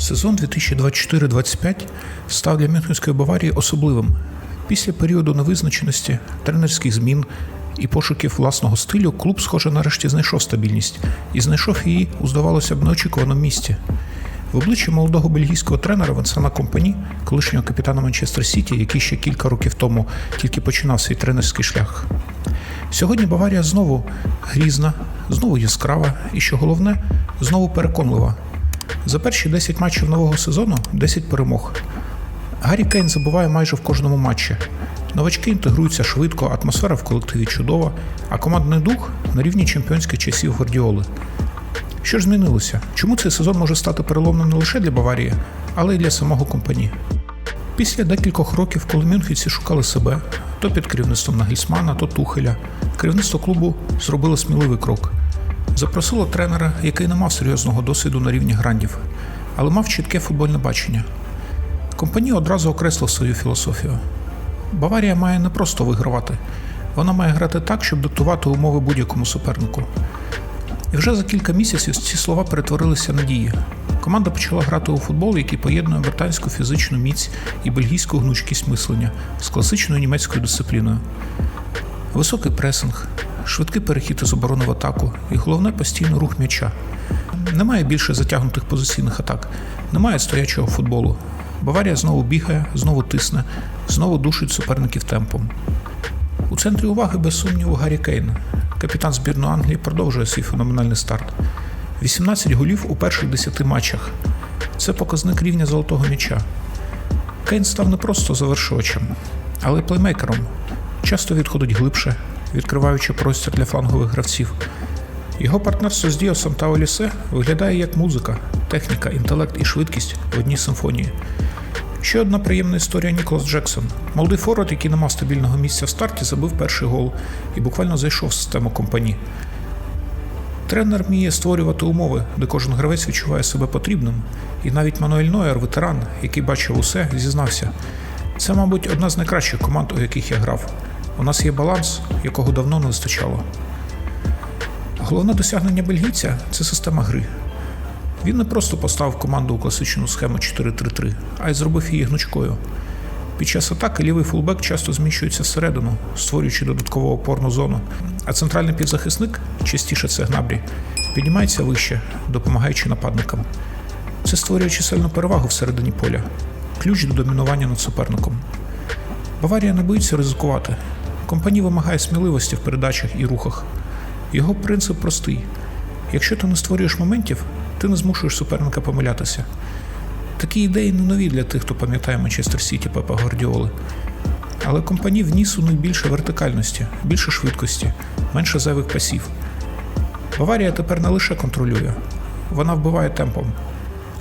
Сезон 2024-25 став для Мюнхенської Баварії особливим. Після періоду невизначеності, тренерських змін і пошуків власного стилю клуб, схоже, нарешті знайшов стабільність і знайшов її у, здавалося б, неочікуваному місці. В обличчі молодого бельгійського тренера Венсана Компані, колишнього капітана Манчестер Сіті, який ще кілька років тому тільки починав свій тренерський шлях. Сьогодні Баварія знову грізна, знову яскрава і, що головне, знову переконлива. За перші 10 матчів нового сезону 10 перемог. Гаррі Кейн забуває майже в кожному матчі. Новачки інтегруються швидко, атмосфера в колективі чудова, а командний дух на рівні чемпіонських часів Гвардіоли. Що ж змінилося? Чому цей сезон може стати переломним не лише для Баварії, але й для самого компанії? Після декількох років, коли мюнхенці шукали себе, то під керівництвом Нагельсмана, то Тухеля, керівництво клубу зробило сміливий крок. Запросило тренера, який не мав серйозного досвіду на рівні грандів, але мав чітке футбольне бачення. Компанія одразу окреслив свою філософію. Баварія має не просто вигравати, вона має грати так, щоб диктувати умови будь-якому супернику. І вже за кілька місяців ці слова перетворилися на дії. Команда почала грати у футбол, який поєднує британську фізичну міць і бельгійську гнучкість мислення з класичною німецькою дисципліною. Високий пресинг, швидкий перехід із оборони в атаку і головне постійний рух м'яча. Немає більше затягнутих позиційних атак, немає стоячого футболу. Баварія знову бігає, знову тисне, знову душить суперників темпом. У центрі уваги, без сумніву, Гаррі Кейн. Капітан збірної Англії продовжує свій феноменальний старт. 18 голів у перших 10 матчах. Це показник рівня золотого м'яча. Кейн став не просто завершувачем, але й плеймейкером. Часто відходить глибше, відкриваючи простір для флангових гравців. Його партнерство з Діосом та Олісе виглядає як музика, техніка, інтелект і швидкість в одній симфонії. Ще одна приємна історія Ніколас Джексон. Молодий форвард, який не мав стабільного місця в старті, забив перший гол і буквально зайшов в систему компанії. Тренер вміє створювати умови, де кожен гравець відчуває себе потрібним. І навіть Мануель Нойер, ветеран, який бачив усе, зізнався. Це, мабуть, одна з найкращих команд, у яких я грав. У нас є баланс, якого давно не вистачало. Головне досягнення бельгійця це система гри. Він не просто поставив команду у класичну схему 4-3-3, а й зробив її гнучкою. Під час атаки лівий фулбек часто зміщується всередину, створюючи додаткову опорну зону, а центральний півзахисник, частіше це Гнабрі, піднімається вище, допомагаючи нападникам. Це створює чисельну перевагу всередині поля, ключ до домінування над суперником. Баварія не боїться ризикувати. Компанія вимагає сміливості в передачах і рухах. Його принцип простий: якщо ти не створюєш моментів, ти не змушуєш суперника помилятися. Такі ідеї не нові для тих, хто пам'ятає Манчестер Сіті Пепа Гвардіоли. Але компанії вніс у них більше вертикальності, більше швидкості, менше зайвих пасів. Баварія тепер не лише контролює, вона вбиває темпом.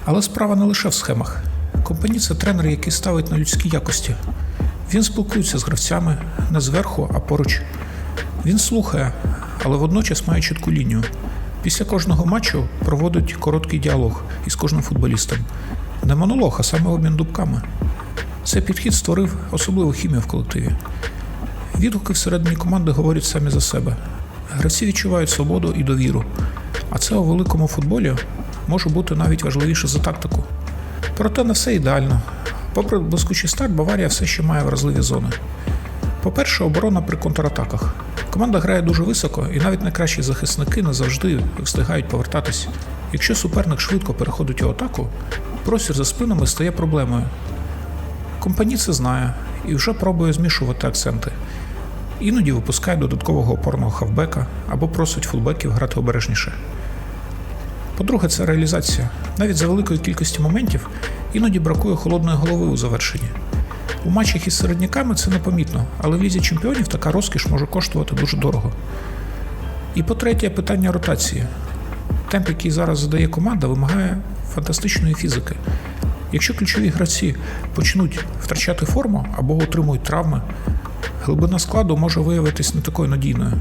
Але справа не лише в схемах. Компанії це тренер, який ставить на людські якості. Він спілкується з гравцями не зверху, а поруч. Він слухає, але водночас має чітку лінію. Після кожного матчу проводить короткий діалог із кожним футболістом. Не монолог, а саме обмін дубками. Цей підхід створив особливу хімію в колективі. Відгуки всередині команди говорять самі за себе. Гравці відчувають свободу і довіру, а це у великому футболі може бути навіть важливіше за тактику. Проте не все ідеально. Попри блискучий старт, Баварія все ще має вразливі зони. По-перше, оборона при контратаках. Команда грає дуже високо, і навіть найкращі захисники не завжди встигають повертатись. Якщо суперник швидко переходить у атаку, простір за спинами стає проблемою. Компаній це знає і вже пробує змішувати акценти. Іноді випускає додаткового опорного хавбека або просить фулбеків грати обережніше. По-друге, це реалізація. Навіть за великої кількості моментів іноді бракує холодної голови у завершенні. У матчах із середняками це непомітно, але в лізі чемпіонів така розкіш може коштувати дуже дорого. І по-третє, питання ротації. Темп, який зараз задає команда, вимагає фантастичної фізики. Якщо ключові гравці почнуть втрачати форму або отримують травми, глибина складу може виявитись не такою надійною.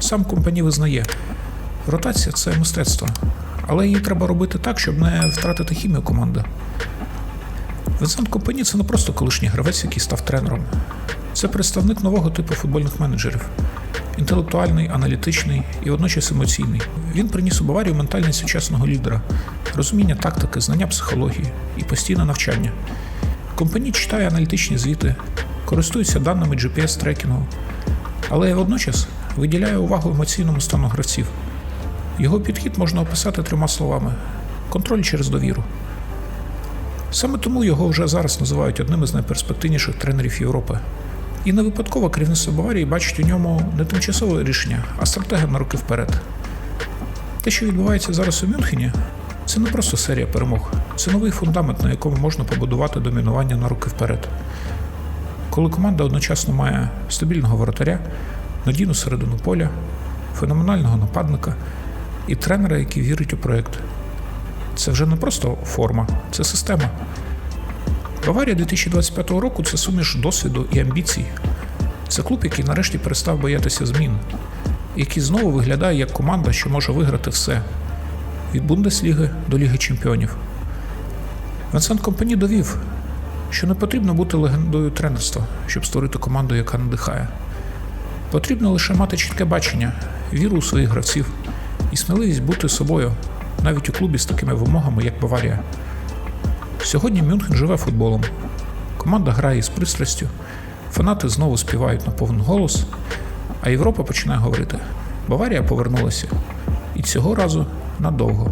Сам компаній визнає, ротація це мистецтво, але її треба робити так, щоб не втратити хімію команди. Вінсент Компані це не просто колишній гравець, який став тренером. Це представник нового типу футбольних менеджерів. Інтелектуальний, аналітичний і водночас емоційний. Він приніс у Баварію ментальність сучасного лідера, розуміння тактики, знання психології і постійне навчання. Компанія читає аналітичні звіти, користується даними GPS-трекінгу, але водночас виділяє увагу емоційному стану гравців. Його підхід можна описати трьома словами: контроль через довіру. Саме тому його вже зараз називають одним із найперспективніших тренерів Європи. І не випадково керівництво Баварії бачить у ньому не тимчасове рішення, а стратегія на роки вперед. Те, що відбувається зараз у Мюнхені, це не просто серія перемог, це новий фундамент, на якому можна побудувати домінування на роки вперед. Коли команда одночасно має стабільного воротаря, надійну середину поля, феноменального нападника і тренера, який вірить у проєкт. Це вже не просто форма, це система. Баварія 2025 року це суміш досвіду і амбіцій. Це клуб, який нарешті перестав боятися змін, який знову виглядає як команда, що може виграти все від Бундесліги до Ліги Чемпіонів. Венсент Компані довів, що не потрібно бути легендою тренерства, щоб створити команду, яка надихає. Потрібно лише мати чітке бачення, віру у своїх гравців і сміливість бути собою, навіть у клубі з такими вимогами, як Баварія. Сьогодні Мюнхен живе футболом. Команда грає з пристрастю, фанати знову співають на повний голос, а Європа починає говорити: Баварія повернулася. І цього разу надовго.